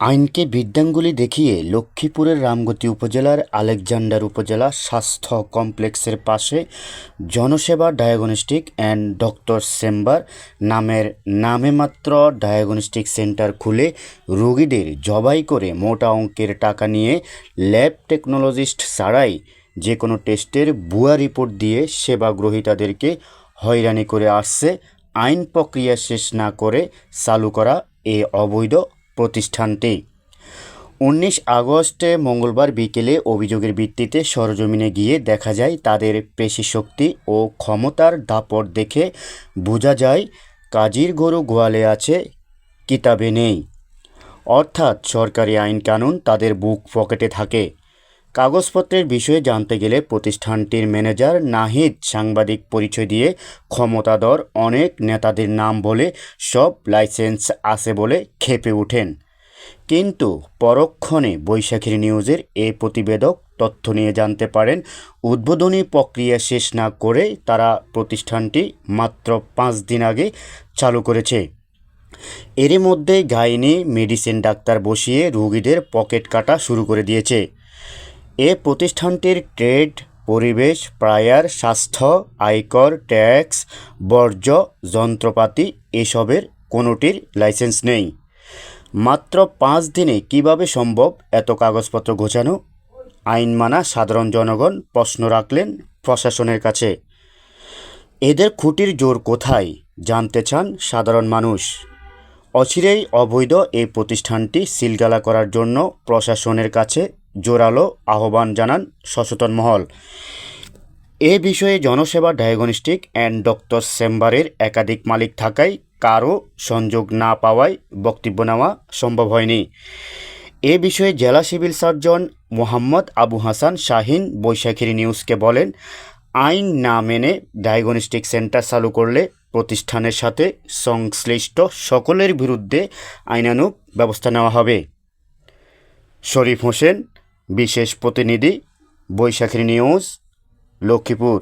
আইনকে বিদ্যাঙ্গুলি দেখিয়ে লক্ষ্মীপুরের রামগতি উপজেলার আলেকজান্ডার উপজেলা স্বাস্থ্য কমপ্লেক্সের পাশে Janaseba diagnostic and doctor chamber নামের নামেমাত্র ডায়াগনস্টিক সেন্টার খুলে রোগীদের জবাই করে মোটা অঙ্কের টাকা নিয়ে ল্যাব টেকনোলজিস্ট ছাড়াই যে কোনো টেস্টের ভুয়া রিপোর্ট দিয়ে সেবা গ্রহীতাদেরকে হয়রানি করে আসছে। আইন প্রক্রিয়া শেষ না করে চালু করা এ অবৈধ প্রতিষ্ঠানটি। উনিশ আগস্টে মঙ্গলবার বিকেলে অভিযোগের ভিত্তিতে সরজমিনে গিয়ে দেখা যায়, তাদের পেশিশক্তি ও ক্ষমতার দাপট দেখে বোঝা যায়, কাজীর গরু গোয়ালে আছে, কিতাবে নেই। অর্থাৎ সরকারি আইন কানুন তাদের বুক পকেটে থাকে। কাগজপত্রের বিষয়ে জানতে গেলে প্রতিষ্ঠানটির ম্যানেজার নাহিদ সাংবাদিক পরিচয় দিয়ে ক্ষমতাধর অনেক নেতাদের নাম বলে সব লাইসেন্স আছে বলে খেপে ওঠেন। কিন্তু পরক্ষণে বৈশাখীর নিউজের এ প্রতিবেদক তথ্য নিয়ে জানতে পারেন, উদ্বোধনী প্রক্রিয়া শেষ না করে তারা প্রতিষ্ঠানটি মাত্র পাঁচ দিন আগে চালু করেছে। এরই মধ্যে গাইনি মেডিসিন ডাক্তার বসিয়ে রোগীদের পকেট কাটা শুরু করে দিয়েছে। এ প্রতিষ্ঠানটির ট্রেড, পরিবেশ, প্রায়ার, স্বাস্থ্য, আয়কর, ট্যাক্স, বর্জ্য, যন্ত্রপাতি এসবের কোনোটির লাইসেন্স নেই। মাত্র পাঁচ দিনে কীভাবে সম্ভব এত কাগজপত্র গোছানো? আইন মানা সাধারণ জনগণ প্রশ্ন রাখলেন প্রশাসনের কাছে। এদের খুঁটির জোর কোথায়? জানতে চান সাধারণ মানুষ। অচিরেই অবৈধ এই প্রতিষ্ঠানটি সিলগালা করার জন্য প্রশাসনের কাছে জোরালো আহ্বান জানান সচেতন মহল। এ বিষয়ে জনসেবা ডায়াগনস্টিক অ্যান্ড ডক্টর চেম্বারের একাধিক মালিক থাকায় কারও সংযোগ না পাওয়ায় বক্তব্য নেওয়া সম্ভব হয়নি। এ বিষয়ে জেলা সিভিল সার্জন মোহাম্মদ আবু হাসান শাহিন বৈশাখীর নিউজকে বলেন, আইন না মেনে ডায়াগনস্টিক সেন্টার চালু করলে প্রতিষ্ঠানের সাথে সংশ্লিষ্ট সকলের বিরুদ্ধে আইনানুগ ব্যবস্থা নেওয়া হবে। শরীফ হোসেন বিশেষ প্রতিনিধি বৈশাখী নিউজ লক্ষ্মীপুর।